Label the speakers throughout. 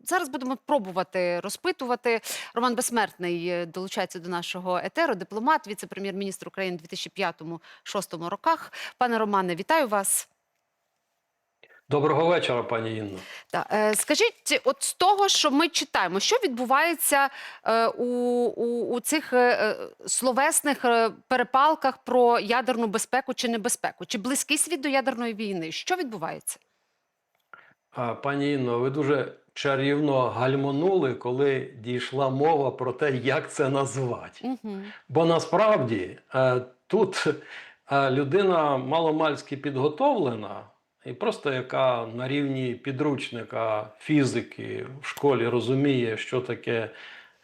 Speaker 1: зараз будемо пробувати розпитувати. Роман Безсмертний е, долучається до нашого етеру, дипломат, віце-прем'єр-міністр України у 2005-2006 роках. Пане Романе, вітаю вас.
Speaker 2: Доброго вечора, пані Інно.
Speaker 1: Так, е, скажіть, от з того, що ми читаємо, що відбувається е, у, у, у цих словесних перепалках про ядерну безпеку чи небезпеку? Чи близький світ до ядерної війни? Що відбувається?
Speaker 2: Пані Інно, ви дуже чарівно гальмонули, коли дійшла мова про те, як це назвати.
Speaker 1: Угу.
Speaker 2: Бо насправді е, тут е, людина маломальськи підготовлена, і просто яка на рівні підручника фізики в школі розуміє, що таке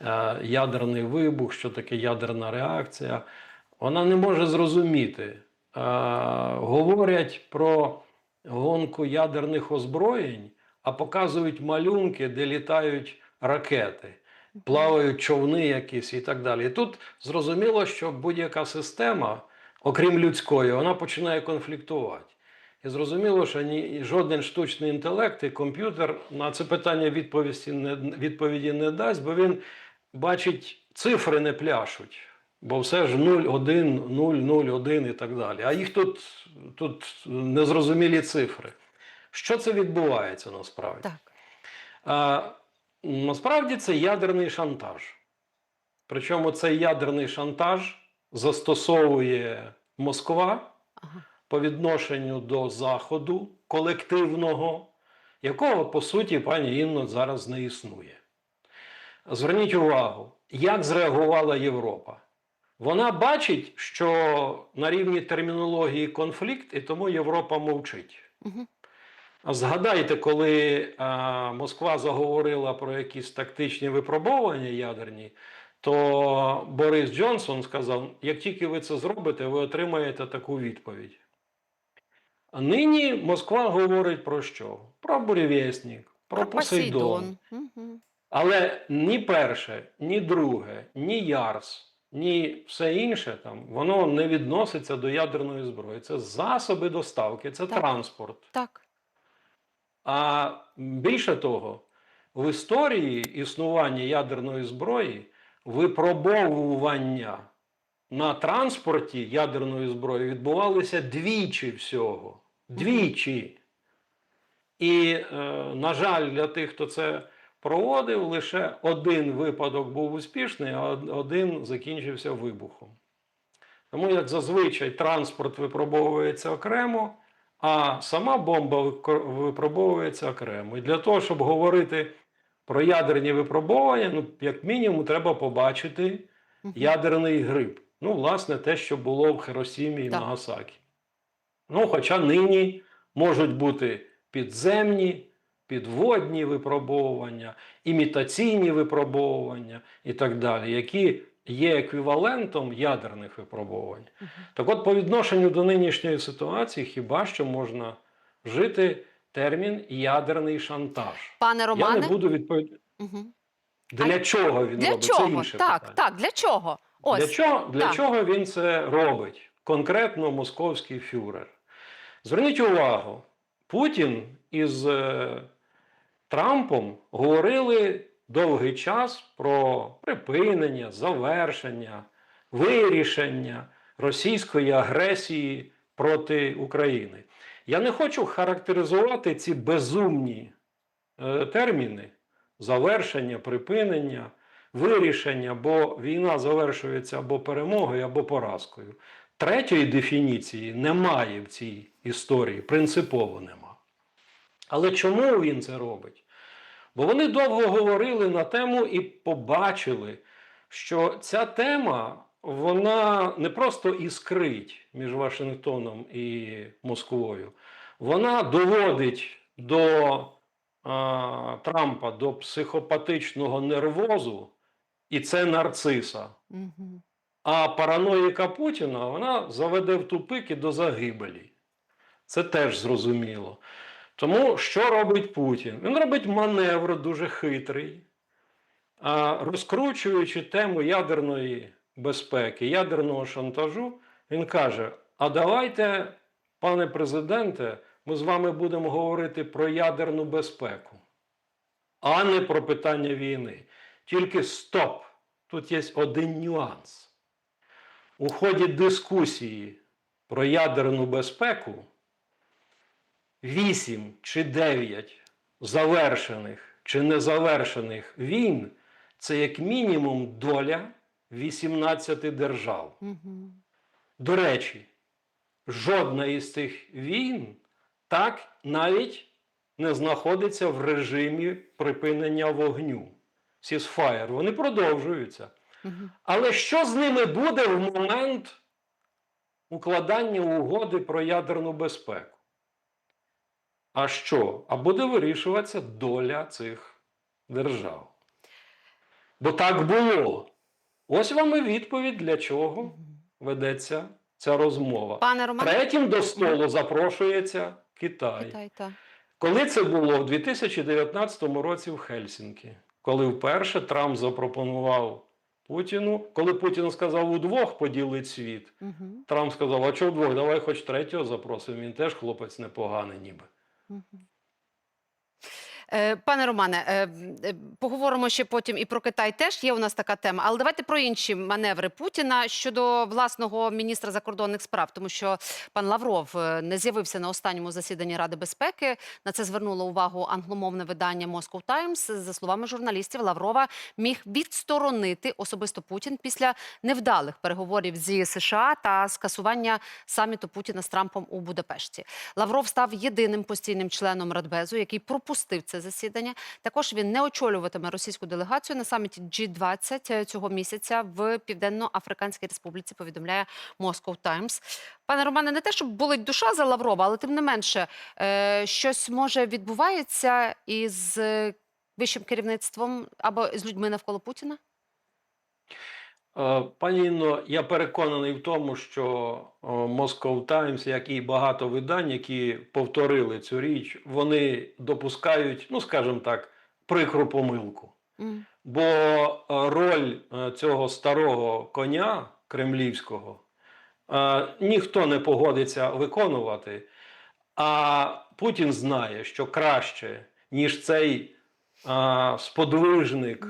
Speaker 2: е, ядерний вибух, що таке ядерна реакція, вона не може зрозуміти. Говорять про гонку ядерних озброєнь, а показують малюнки, де літають ракети плавають човни якісь і так далі. І тут зрозуміло, що будь-яка система, окрім людської, вона починає конфліктувати. І зрозуміло, що ні жоден штучний інтелект і комп'ютер на це питання відповіді не, відповіді не дасть, бо він бачить цифри не пляшуть. Бо все ж 0, 1, 0, 0, 1 і так далі. А їх тут, тут незрозумілі цифри. Що це відбувається насправді?
Speaker 1: Так.
Speaker 2: А, насправді це ядерний шантаж. Причому цей ядерний шантаж застосовує Москва
Speaker 1: Ага.
Speaker 2: по відношенню до Заходу колективного, якого, по суті, пані Інно зараз не існує. Зверніть увагу, як зреагувала Європа. Вона бачить, що на рівні термінології конфлікт, і тому Європа мовчить.
Speaker 1: Угу.
Speaker 2: Згадайте, коли а, Москва заговорила про якісь тактичні випробовування ядерні, то Борис Джонсон сказав: як тільки ви це зробите, ви отримаєте таку відповідь. А нині Москва говорить про що? Про буревісник, про, Посейдон.
Speaker 1: Угу.
Speaker 2: Але ні перше, ні друге, ні Ярс, ні все інше там, воно не відноситься до ядерної зброї. Це засоби доставки, це
Speaker 1: Так.
Speaker 2: транспорт.
Speaker 1: Так.
Speaker 2: А більше того, в історії існування ядерної зброї випробовування на транспорті ядерної зброї відбувалися двічі всього. Двічі. І, е, на жаль, для тих, хто це проводив, лише один випадок був успішний, а один закінчився вибухом. Тому, як зазвичай, транспорт випробовується окремо, а сама бомба випробовується окремо. І для того, щоб говорити про ядерні випробування, ну, як мінімум, треба побачити ядерний гриб. Ну, власне, те, що було в Хіросімі і
Speaker 1: Так.
Speaker 2: Нагасакі. Ну, хоча нині можуть бути підземні, підводні випробовування, імітаційні випробовування і так далі, які є еквівалентом ядерних випробувань. Так от, по відношенню до нинішньої ситуації, хіба що можна вжити термін ядерний шантаж.
Speaker 1: Пане
Speaker 2: Я не буду відповідати,
Speaker 1: угу.
Speaker 2: для чого він
Speaker 1: для
Speaker 2: робить. Це інше
Speaker 1: Так,
Speaker 2: питання.
Speaker 1: так, для чого? Ось.
Speaker 2: Для чого, для
Speaker 1: так.
Speaker 2: чого він це робить? Конкретно московський фюрер. Зверніть увагу, Путін із е, Трампом говорили довгий час про припинення, завершення, вирішення російської агресії проти України. Я не хочу характеризувати ці безумні е, терміни завершення, припинення, вирішення, бо війна завершується або перемогою, або поразкою. Третьої дефініції немає в цій історії, принципово нема. Але чому він це робить? Бо вони довго говорили на тему і побачили, що ця тема вона не просто іскрить між Вашингтоном і Москвою, вона доводить до а, Трампа до психопатичного нервозу, і це нарциса.
Speaker 1: Угу.
Speaker 2: А параноїка Путіна вона заведе в тупик і до загибелі. Це теж зрозуміло. Тому що робить Путін? Він робить маневр дуже хитрий, розкручуючи тему ядерної безпеки, ядерного шантажу, він каже: А давайте, пане президенте, ми з вами будемо говорити про ядерну безпеку. а не про питання війни. Тільки стоп! Тут є один нюанс. У ході дискусії про ядерну безпеку 8 чи 9 завершених чи незавершених війн це як мінімум доля 18 держав.
Speaker 1: Мгм.
Speaker 2: До речі, жодна із цих війн так навіть не знаходиться в режимі припинення вогню. Сісфаєр. Вони продовжуються. Але що з ними буде в момент укладання угоди про ядерну безпеку? А що? А буде вирішуватися доля цих держав. Бо так було. Ось вам і відповідь, для чого ведеться ця розмова.
Speaker 1: Пане Романе,
Speaker 2: Третім до столу запрошується Китай.
Speaker 1: Китай, так.
Speaker 2: Коли це було в 2019 році в Хельсінкі, коли вперше Трамп запропонував Путіну, коли Путін сказав удвох поділить світ,
Speaker 1: Мгм.
Speaker 2: Трамп сказав: а чого вдвох? Давай хоч третього запросимо. Він теж хлопець непоганий, ніби.
Speaker 1: Мгм. Е, Пане Романе, е, е, поговоримо ще потім і про Китай теж є у нас така тема. Але давайте про інші маневри Путіна щодо власного міністра закордонних справ, тому що пан Лавров е, не з'явився на останньому засіданні Ради безпеки. На це звернуло увагу англомовне видання Moscow Times. За словами журналістів, Лаврова міг відсторонити особисто Путін після невдалих переговорів зі США та скасування саміту Путіна з Трампом у Будапешті. Лавров став єдиним постійним членом Радбезу, який пропустив це засідання. Також він не очолюватиме російську делегацію на саміті G20 цього місяця в Південно-Африканській Республіці. Повідомляє Moscow Times. Пане Романе, не те, щоб болить душа за Лаврова, але тим не менше, е, щось може відбувається із е, вищим керівництвом або з людьми навколо Путіна.
Speaker 2: Е, Пані Інно, я переконаний в тому, що е, Moscow Times, як і багато видань, які повторили цю річ, вони допускають, ну скажімо так, прикру помилку.
Speaker 1: М.
Speaker 2: Бо е, роль цього старого коня кремлівського ніхто не погодиться виконувати. А Путін знає, що краще, ніж цей сподвижник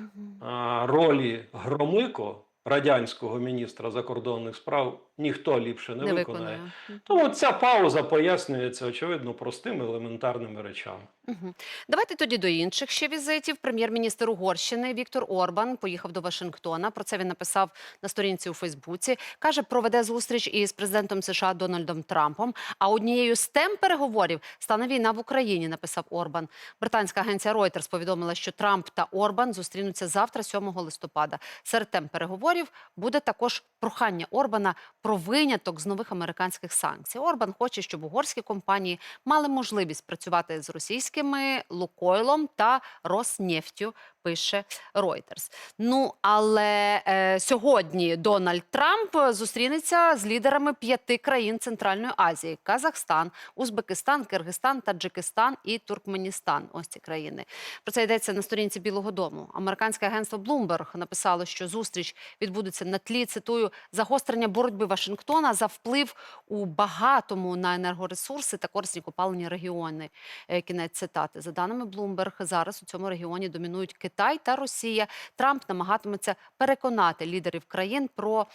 Speaker 2: ролі Громико, радянського міністра закордонних справ, ніхто ліпше не,
Speaker 1: Не
Speaker 2: виконає.
Speaker 1: виконує.
Speaker 2: Тому ця пауза пояснюється, очевидно, простими елементарними речами.
Speaker 1: Мгм. Давайте тоді до інших ще візитів. Прем'єр-міністр Угорщини Віктор Орбан поїхав до Вашингтона. Про це він написав на сторінці у Фейсбуці. Каже, проведе зустріч із президентом США Дональдом Трампом. А однією з тем переговорів стане війна в Україні. Написав Орбан. Британська агенція Reuters повідомила, що Трамп та Орбан зустрінуться завтра, 7 листопада. Серед тем переговорів буде також прохання Орбана про виняток з нових американських санкцій. Орбан хоче, щоб угорські компанії мали можливість працювати з російськими Лукойлом та Роснефтю, пише Reuters. Ну але е, сьогодні Дональд Трамп зустрінеться з лідерами п'яти країн Центральної Азії: Казахстан, Узбекистан, Киргизстан, Таджикистан і Туркменістан. Ось ці країни. Про це йдеться на сторінці Білого Дому. Американське агентство Bloomberg написало, що зустріч відбудеться на тлі цитую загострення боротьби Вашингтона за вплив у багатому на енергоресурси та корисні копалені регіони. Е, Кінець цитати. За даними Bloomberg, зараз у цьому регіоні домінують Китай та Росія. Трамп намагатиметься переконати лідерів країн про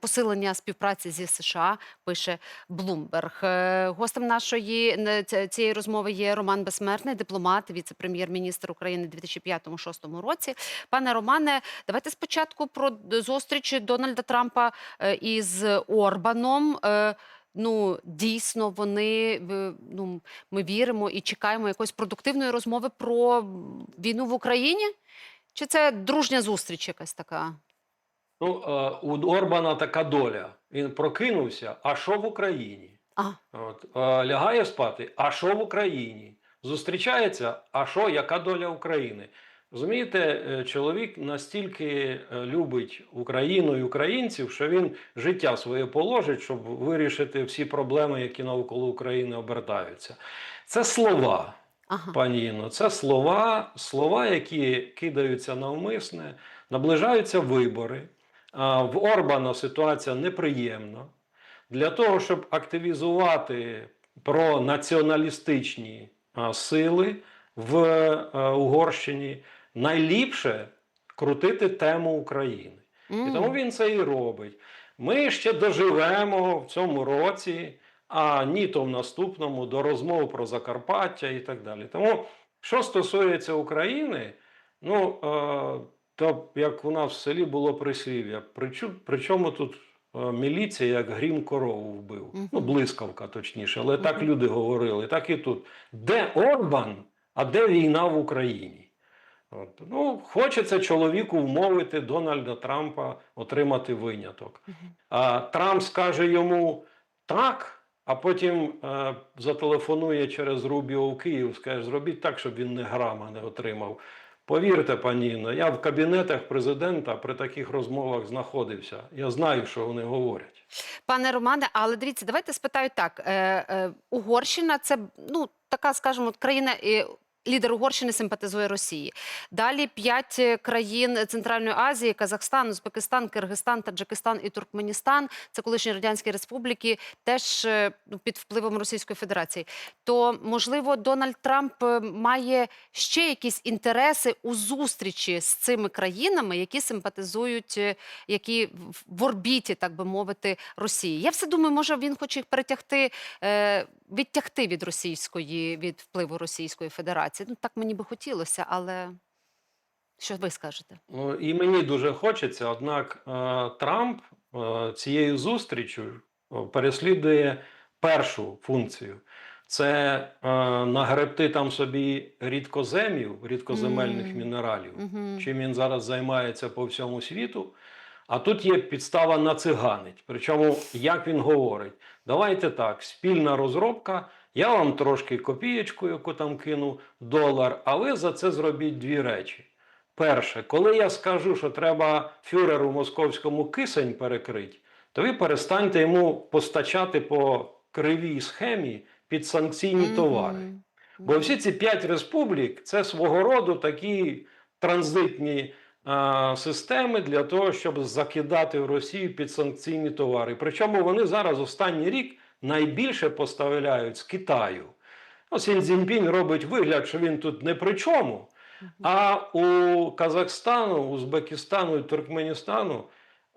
Speaker 1: посилення співпраці зі США. Пише. Е, Гостем нашої цієї розмови є Роман Безсмертний, дипломат, віце-прем'єр-міністр України у 2005-2006 році. Пане Романе, давайте спочатку про зустріч Дональда Трампа е, із Орбаном. Ну, дійсно, вони ну, ми віримо і чекаємо якоїсь продуктивної розмови про війну в Україні? Чи це дружня зустріч якась така?
Speaker 2: Ну, е, у Орбана така доля. Він прокинувся, а що в Україні?
Speaker 1: А,
Speaker 2: От, е, лягає спати, а що в Україні? Зустрічається, а що, яка доля України? Розумієте, е, чоловік настільки е, любить Україну і українців, що він життя своє положить, щоб вирішити всі проблеми, які навколо України обертаються. Це слова,
Speaker 1: ага.
Speaker 2: пані Інно, це слова, слова, які кидаються навмисне, наближаються вибори. В Орбана ситуація неприємна. Для того, щоб активізувати пронаціоналістичні сили, в е, Угорщині найліпше крутити тему України. І тому він це і робить. Ми ще доживемо в цьому році, а ні то в наступному до розмов про Закарпаття і так далі. Тому, що стосується України, ну е, то як у нас в селі було прислів'я, причому, причому тут е, міліція як грім корову вбив.
Speaker 1: Мгм.
Speaker 2: Ну, блискавка точніше, але так люди говорили, так і тут. Де Орбан, а де війна в Україні? От. Ну, хочеться чоловіку вмовити Дональда Трампа отримати виняток. А Трамп скаже йому так, а потім е, зателефонує через Рубіо в Київ, скаже, зробіть так, щоб він не грама не отримав. Повірте, пані Інно, я в кабінетах президента при таких розмовах знаходився. Я знаю, що вони говорять.
Speaker 1: Пане Романе, але дивіться, давайте спитаю так. Е, е, Угорщина це ну така, скажімо, країна. е, Лідер Угорщини симпатизує Росії. Далі п'ять е, країн Центральної Азії: Казахстан, Узбекистан, Киргизстан, Таджикистан і Туркменістан. Це колишні радянські республіки, теж е, ну, під впливом Російської Федерації. То можливо, Дональд Трамп е, має ще якісь інтереси у зустрічі з цими країнами, які симпатизують, які в- орбіті, так би мовити, Росії. Я все думаю, може він хоче їх перетягти, відтягти від російської, від впливу Російської Федерації. Ну так мені би хотілося, але що ви скажете?
Speaker 2: Ну, і мені дуже хочеться, однак е, Трамп е, цією зустрічю е, переслідує першу функцію. Це е, нагребти там собі рідкоземів, рідкоземельних
Speaker 1: Мгм.
Speaker 2: мінералів,
Speaker 1: Угу.
Speaker 2: чим він зараз займається по всьому світу. А тут є підстава нациганить. Причому, як він говорить, давайте так, спільна розробка, я вам трошки копієчку, яку там кину, долар, а ви за це зробіть дві речі. Перше, коли я скажу, що треба фюреру московському кисень перекрити, то ви перестаньте йому постачати по кривій схемі підсанкційні товари. Бо всі ці п'ять республік це свого роду такі транзитні а, системи для того, щоб закидати в Росію підсанкційні товари. Причому вони зараз останній рік найбільше поставляють з Китаю. Ну, Сін Цзіньпінь робить вигляд, що він тут не при чому. А у Казахстану, Узбекистану і Туркменістану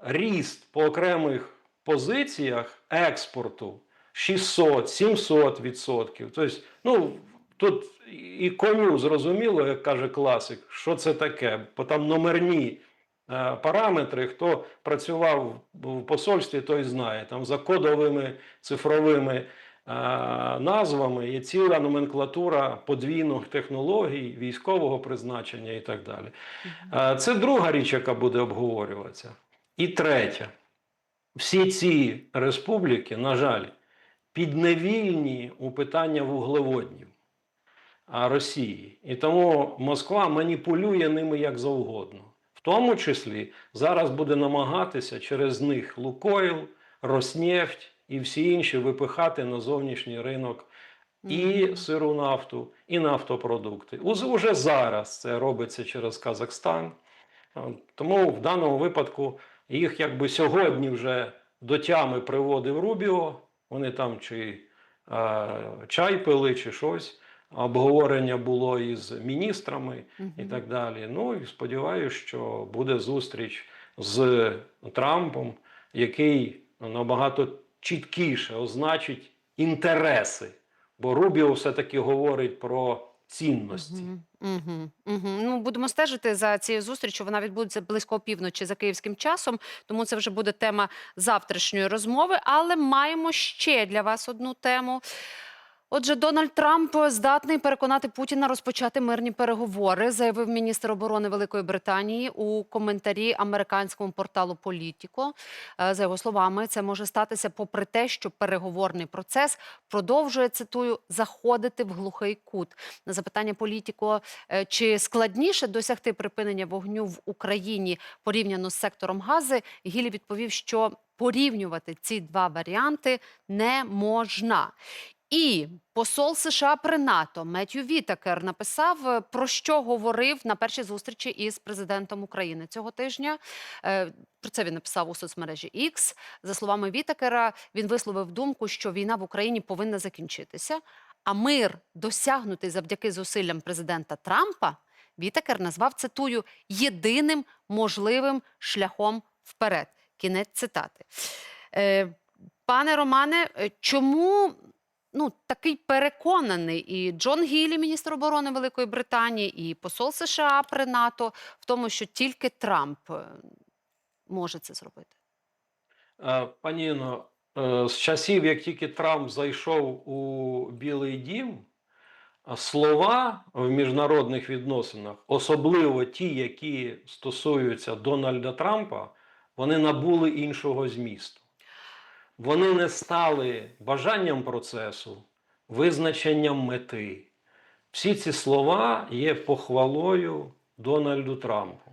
Speaker 2: ріст по окремих позиціях експорту 600-700 відсотків. Тобто, ну, тут і коню зрозуміло, як каже класик, що це таке, бо там номерні параметри. Хто працював в посольстві, той знає. Там за кодовими цифровими е, назвами є ціла номенклатура подвійних технологій, військового призначення і так далі. Е, Це друга річ, яка буде обговорюватися. І третя. Всі ці республіки, на жаль, підневільні у питання вуглеводнів Росії. І тому Москва маніпулює ними як завгодно. В тому числі зараз буде намагатися через них Лукойл, Роснефть і всі інші випихати на зовнішній ринок і сиру нафту, і нафтопродукти. Уже зараз це робиться через Казахстан. Тому в даному випадку їх якби сьогодні вже до тями приводив Рубіо. Вони там чи е, чай пили, чи щось. Обговорення було із міністрами і так далі. Ну і сподіваюся, що буде зустріч з Трампом, який набагато чіткіше означить інтереси. Бо Рубіо все-таки говорить про цінності.
Speaker 1: Мгм, мгм. Ну, будемо стежити за цією зустрічю. Вона відбудеться близько опівночі за київським часом, тому це вже буде тема завтрашньої розмови. Але маємо ще для вас одну тему. Отже, Дональд Трамп здатний переконати Путіна розпочати мирні переговори, заявив міністр оборони Великої Британії у коментарі американському порталу Політіко. Е, За його словами, це може статися попри те, що переговорний процес продовжує цитую заходити в глухий кут. На запитання Політіко, е, чи складніше досягти припинення вогню в Україні порівняно з сектором Гази, Гілі відповів, що порівнювати ці два варіанти не можна. І посол США при НАТО Меттью Вітакер написав, е, про що говорив на першій зустрічі із президентом України цього тижня. Е, Про це він написав у соцмережі X. За словами Вітакера, він висловив думку, що війна в Україні повинна закінчитися, А мир, досягнутий завдяки зусиллям президента Трампа, Вітакер назвав цитую єдиним можливим шляхом вперед. Кінець цитати. Е, пане Романе, чому ну, такий переконаний і Джон Гілі, міністр оборони Великої Британії, і посол США при НАТО в тому, що тільки Трамп е, може це зробити?
Speaker 2: Е, Пані Інно, е, з часів, як тільки Трамп зайшов у Білий Дім, слова в міжнародних відносинах, особливо ті, які стосуються Дональда Трампа, вони набули іншого змісту. Вони не стали бажанням процесу, визначенням мети. Всі ці слова є похвалою Дональду Трампу.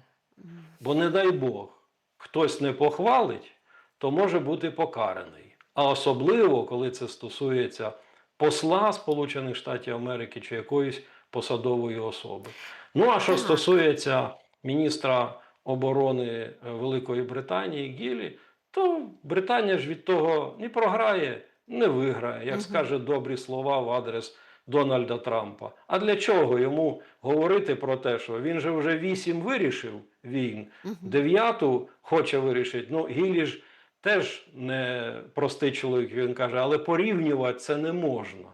Speaker 2: Бо не дай Бог, хтось не похвалить, то може бути покараний. А особливо, коли це стосується посла Сполучених Штатів Америки чи якоїсь посадової особи. Ну а що стосується міністра оборони е, Великої Британії Гілі, то Британія ж від того не програє, не виграє, як
Speaker 1: Мгм.
Speaker 2: скаже добрі слова в адрес Дональда Трампа. А для чого йому говорити про те, що він же вже вісім вирішив війн, дев'яту хоче вирішити. Ну, Гілі ж теж не простий чоловік, він каже, але порівнювати це не можна.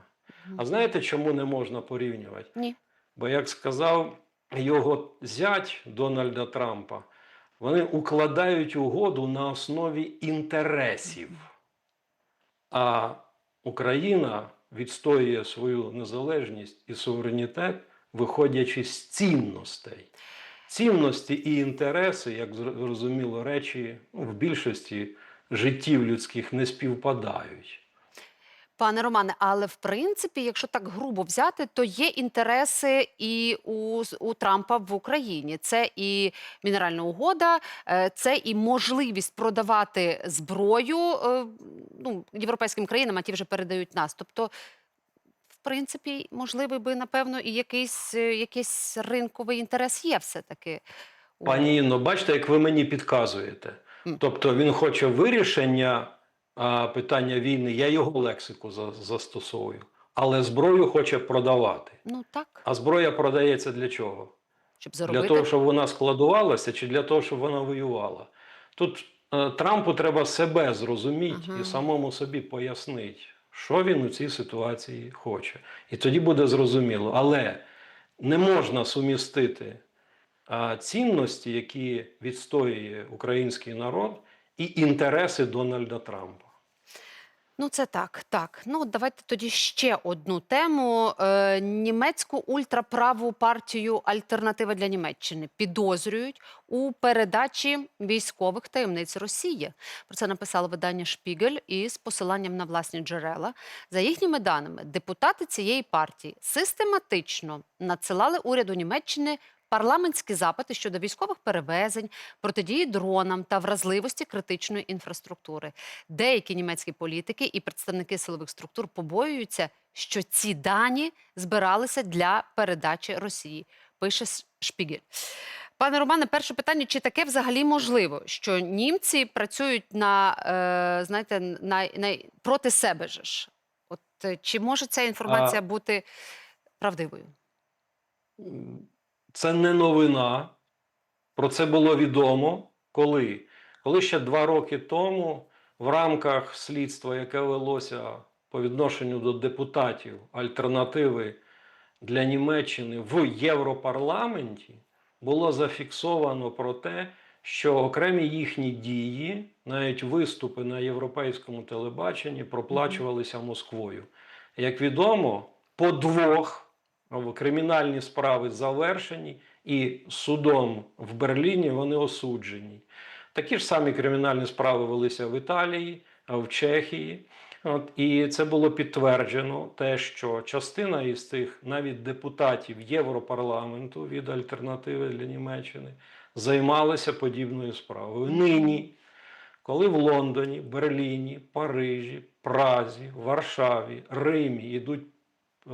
Speaker 2: А знаєте, чому не можна порівнювати?
Speaker 1: Ні.
Speaker 2: Бо, як сказав його зять Дональда Трампа, вони укладають угоду на основі інтересів. А Україна відстоює свою незалежність і суверенітет, виходячи з цінностей. Цінності і інтереси, як зрозуміло, речі ну, в більшості життів людських не співпадають.
Speaker 1: Пане Романе, але в принципі, якщо так грубо взяти, то є інтереси і у, у Трампа в Україні. Це і мінеральна угода, е, це і можливість продавати зброю е, ну, європейським країнам, а ті вже передають нас. Тобто, в принципі, можливий би, напевно, і якийсь, е, якийсь ринковий інтерес є все-таки.
Speaker 2: Пані Інно, бачите, як ви мені підказуєте. Тобто він хоче вирішення питання війни, я його лексику за- застосовую, але зброю хоче продавати.
Speaker 1: Ну так,
Speaker 2: А зброя продається для чого?
Speaker 1: щоб
Speaker 2: Для того, щоб вона складувалася, чи для того, щоб вона воювала? Тут е, Трампу треба себе зрозуміти
Speaker 1: Ага.
Speaker 2: і самому собі пояснити, що він у цій ситуації хоче. І тоді буде зрозуміло. Але не можна сумістити а, цінності, які відстоює український народ, і інтереси Дональда Трампа.
Speaker 1: Ну, це так, так. Ну, давайте тоді ще одну тему. Е, німецьку ультраправу партію Альтернатива для Німеччини підозрюють у передачі військових таємниць Росії. Про це написало видання Шпігель із посиланням на власні джерела. За їхніми даними, депутати цієї партії систематично надсилали уряду Німеччини парламентські запити щодо військових перевезень, протидії дронам та вразливості критичної інфраструктури. Деякі німецькі політики і представники силових структур побоюються, що ці дані збиралися для передачі Росії. Пише Шпігель. Пане Романе, перше питання: чи таке взагалі можливо, що німці працюють на е, знаєте, на, на проти себе ж? От е, чи може ця інформація бути правдивою?
Speaker 2: Це не новина. Про це було відомо коли? Коли ще два роки тому в рамках слідства, яке велося по відношенню до депутатів альтернативи для Німеччини в Європарламенті, було зафіксовано про те, що окремі їхні дії, навіть виступи на європейському телебаченні, проплачувалися Москвою. Як відомо, по двох кримінальні справи завершені, і судом в Берліні вони осуджені. Такі ж самі кримінальні справи велися в Італії, в Чехії. От, і це було підтверджено, те, що частина із тих навіть депутатів Європарламенту від альтернативи для Німеччини займалися подібною справою. Нині, коли в Лондоні, Берліні, Парижі, Празі, Варшаві, Римі йдуть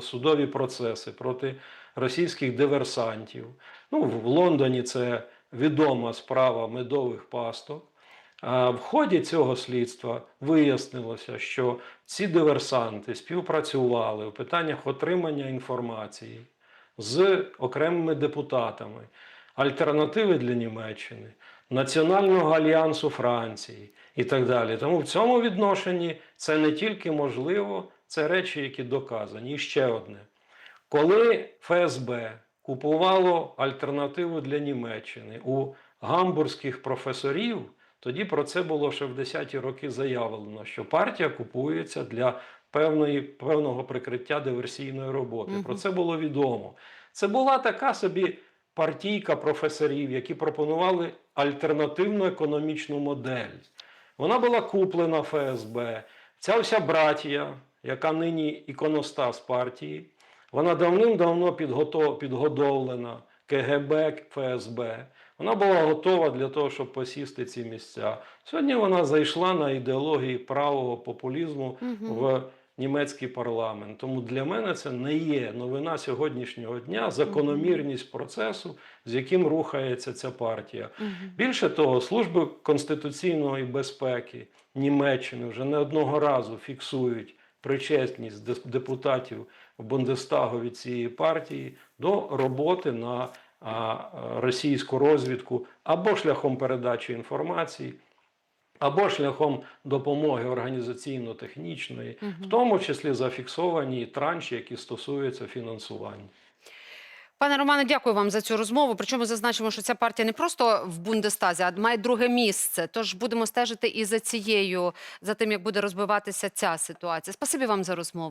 Speaker 2: судові процеси проти російських диверсантів. Ну, в Лондоні це відома справа медових пасток. А В ході цього слідства вияснилося, що ці диверсанти співпрацювали у питаннях отримання інформації з окремими депутатами альтернативи для Німеччини, Національного альянсу Франції і так далі. Тому в цьому відношенні це не тільки можливо, це речі, які доказані. І ще одне. Коли ФСБ купувало альтернативу для Німеччини у гамбурзьких професорів, тоді про це було ще в 10-ті роки заявлено, що партія купується для певної, певного прикриття диверсійної роботи.
Speaker 1: Мгм.
Speaker 2: Про це було відомо. Це була така собі партійка професорів, які пропонували альтернативну економічну модель. Вона була куплена ФСБ. Ця вся братія, яка нині іконостас партії, вона давним-давно підготов, підгодовлена КГБ, ФСБ. Вона була готова для того, щоб посісти ці місця. Сьогодні вона зайшла на ідеології правого популізму
Speaker 1: Мгм.
Speaker 2: в німецький парламент. Тому для мене це не є новина сьогоднішнього дня, закономірність процесу, з яким рухається ця партія.
Speaker 1: Мгм.
Speaker 2: Більше того, служби конституційної безпеки Німеччини вже не одного разу фіксують причесність дес- депутатів Бундестагу від цієї партії до роботи на російську розвідку або шляхом передачі інформації, або шляхом допомоги організаційно-технічної, в тому числі зафіксовані транші, які стосуються фінансування.
Speaker 1: Пане Романе, дякую вам за цю розмову. Причому зазначимо, що ця партія не просто в Бундестазі, а має друге місце. Тож будемо стежити і за цією, за тим, як буде розбиватися ця ситуація. Спасибі вам за розмову.